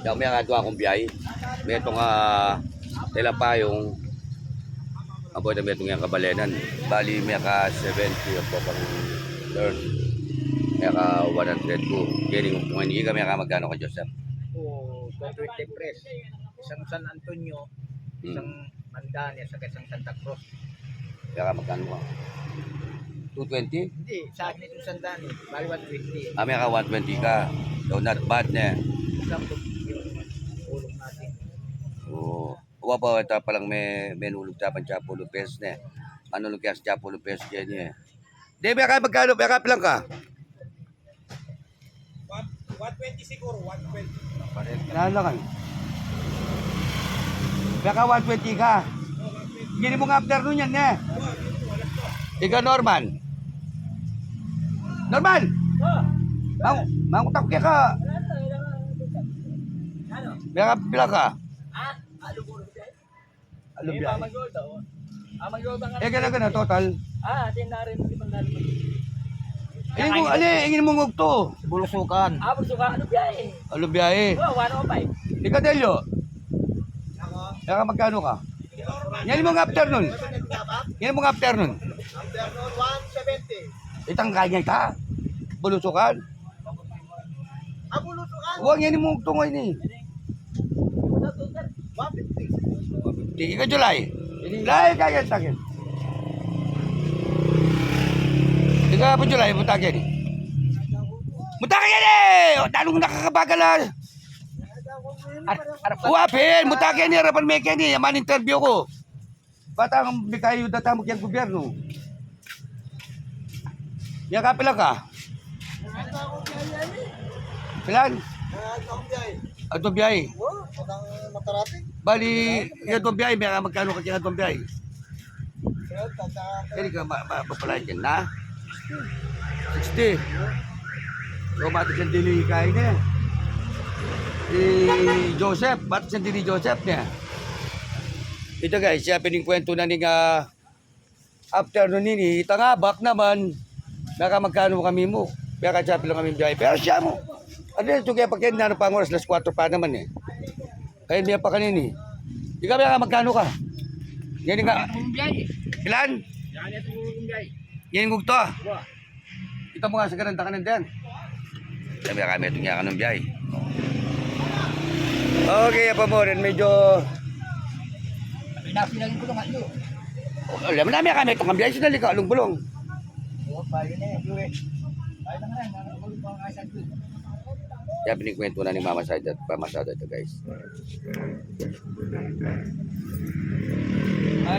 Kaya may nga akong biyay. May itong uh, tila pa yung Apo na may itong yung kabalenan. Bali may ka 70 ang pang turn. May ka 100 ko. Kaya kung hindi ka may ka magkano ka Joseph. O 220 press. Isang San Antonio, isang Mandania, sa isang Santa Cruz. Kaya ka magkano ka? 220? Hindi, sa akin itong Sandani, bali 120. Ah, may ka 120 ka. So not bad na. Isang Oo. Uwa pa ito palang may may nulog tapan siya pulo pesos na. Ano nung kaya siya pulo pesos kaya niya. Di ba ka magkano? May ka lang ka? 120 siguro, 120. Nalangan. Baka 120 ka. Gini mo nga afternoon yan eh. Ikaw Norman. Norman! Mang, mangutak kaya ka. Baka pila ka. Ano biya? Eh gana gana total. Ah, atin na rin limang dalim. Ingin mo, ali, ingin mo ngugto. Bulusukan. Ah, pagsuka, ano biyahe? Ano biyahe? Oh, 105. Ikaw Delio. Baka magkano ka? Yan mo nga afternoon. Yan mo nga afternoon. Afternoon, 170. Itang kanya ka. Bulusukan. Ah, bulusukan, Huwag yan mo tungoy ni. 150. Tingin ka July. July kaya sa akin. Tingin po July, mutakin. Mutakin eh! O, Talong nakakabagal ah. Uwapin, mutakin ni harapan may kani. Yaman interview ko. Batang bikayo datamok yung gobyerno. Yan ka pila ka? Pilan? Ato biyay. Oh, matang matarating. Bali, yan itong biyay, may magkano ka kaya itong biyay? Kaya, Kaya ka ma- ma- mapalain dyan na? 60. So, ba't siyang dili kain niya? Si Joseph, ba't siyang dili Joseph niya? Ito guys, siya piningkwento na ni nga afternoon nini, tangabak naman, baka magkano kami mo. Baka siya lang kami biyahe. Pero siya mo, ano yun, kaya pagkain na pang oras, las 4 pa naman eh. Kaya niya pa kanini. Ikaw baka magkano ka? Yan Biyahe. ilan? Yan ito biyahe. Yan gugto. Ito mo nga sa ganun, kanan din. Sabi kami itong yakan ng biyay. Okay, apa mo rin, medyo... pinapinagin ko naman yun. Oh, alam namin kami itong biyay, sinali ka, along-bulong. Oh, bayo na yun. Yan, pinikwento na ni Mama Sadat, Mama Sadat guys.